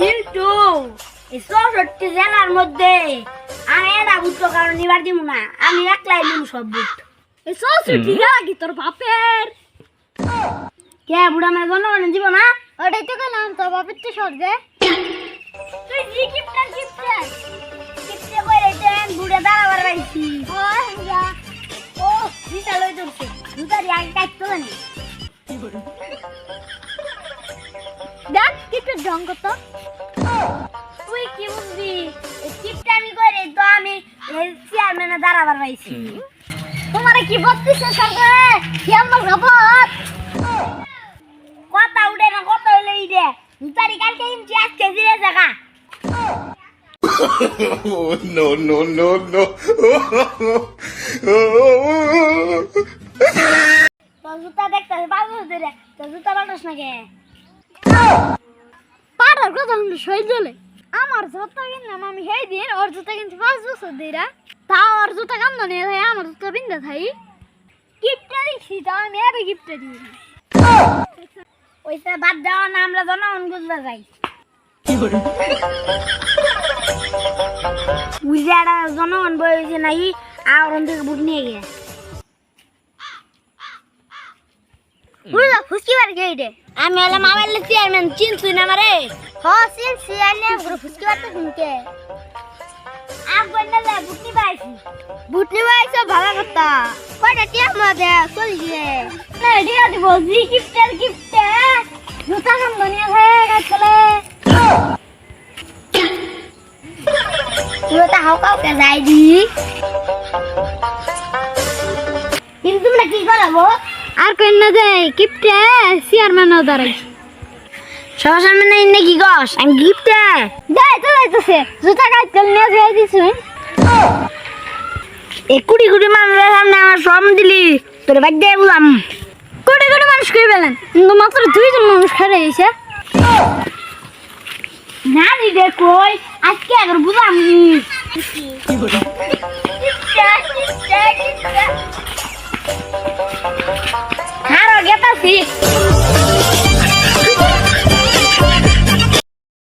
কিন্তু এই চৌষট্টি জেলার মধ্যে আমি এটা বুঝতো কারণ নিবার দিব না আমি একলাই নিব সব বুট এই চৌষট্টি জেলা কি তোর বাপের? কে বুড়া মেয়ে জনগণে দিব না? ওটাই তো গেলাম তোর বাপের তো সর দে তুই জি কিপটার কিপটার কিপটে করে দেন বুড়া দাঁড়াবার পাইছি। ও বিশাল হয়ে তুলছে দুটারি আগে কাটতো জানি। কিপটার ঢং কত তুই কি বুঝবি? এই কিপটা আমি করে তো আমি চেয়ারম্যানে দাঁড়াবার পাইছি। তোমারে কি বলতেছে সরকারে? কি আমার খবর কথা উঠে না কথা হইলে ইডে দুটারি কালকে ইনছি আজকে দিলে জায়গা no, no, no, no. তোর জুতা দেখতে পাঁচ বছর ধরে। তোর জুতা পাল্টাস না কে শুনলে সই চলে আমার জুতা কিনলাম আমি সেই দিন, ওর জুতা কিনছি পাঁচ বছর ধরে তা ওর জুতা কান্দ নিয়ে থাই আমার জুতা পিন্ধে থাই। গিফটটা দিচ্ছি তাও আমি গিফটটা ওইটা বাদ দেওয়া না, আমরা যাই। ওখান থেকে বুট নিয়ে গিয়ে। ফুসকি বার গেইডে আমি হলাম আমার চেয়ারম্যান, চিনছুই না মারে হ চিনছি আইনে পুরো ফুসকি বারতে শুনকে। আগ বন্না যায় বুটনি পাইছি বুটনি পাইছো ভালো কথা। কয়টা টিয়া মধ্যে চলি গিয়ে। না টিয়া দিব জি গিফটের গিফটে জুতা কাম দুনিয়া হয়ে গেছিলে জুতা হাও কাউকে যাই দি। কিন্তু তোমরা কি করাবো আর কেন না দেয় গিফটে চেয়ারম্যানও দাঁড়াই সবার সামনে নেই নাকি গস আমি গিফটে যাই তো যাইতেছে। জুতা কাজ করে নিয়ে যাই দিছি। এ কুড়ি কুড়ি মানুষের সামনে আমার শ্রম দিলি। তোর ভাগ দিয়ে বললাম। কুড়ি কোটি মানুষ করে পেলেন? কিন্তু মাত্র দুইজন মানুষ খেলে রয়েছে। না দিদে কই? আজকে একবার বুঝলাম আরও গেতাছি।